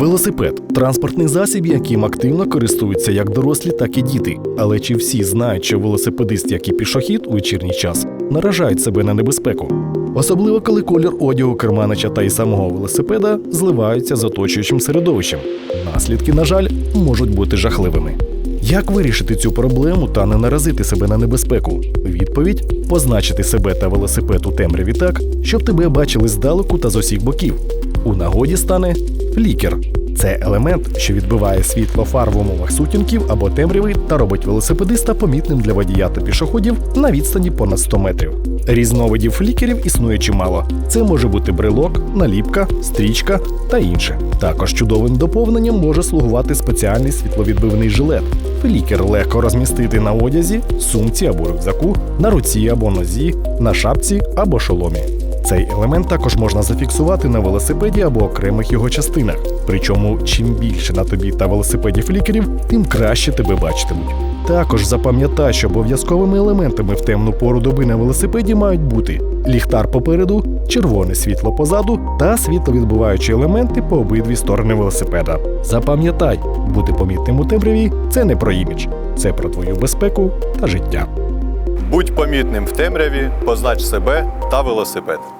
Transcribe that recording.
Велосипед транспортний засіб, яким активно користуються як дорослі, так і діти. Але чи всі знають, що велосипедист, як і пішохід у вечірній час, наражають себе на небезпеку? Особливо коли колір одягу керманича та й самого велосипеда зливаються з оточуючим середовищем. Наслідки, на жаль, можуть бути жахливими. Як вирішити цю проблему та не наразити себе на небезпеку? Відповідь позначити себе та велосипед у темряві так, щоб тебе бачили здалеку та з усіх боків. У нагоді стане флікер. Це елемент, що відбиває світло фар в умовах сутінків або темряви та робить велосипедиста помітним для водія та пішоходів на відстані понад 100 метрів. Різновидів флікерів існує чимало. Це може бути брелок, наліпка, стрічка та інше. Також чудовим доповненням може слугувати спеціальний світловідбивний жилет. Флікер легко розмістити на одязі, сумці або рюкзаку, на руці або нозі, на шапці або шоломі. Цей елемент також можна зафіксувати на велосипеді або окремих його частинах. Причому, чим більше на тобі та велосипеді флікерів, тим краще тебе бачитимуть. Також запам'ятай, що обов'язковими елементами в темну пору доби на велосипеді мають бути ліхтар попереду, червоне світло позаду та світловідбиваючі елементи по обидві сторони велосипеда. Запам'ятай, бути помітним у темряві це не про імідж, це про твою безпеку та життя. Будь помітним в темряві, познач себе та велосипед.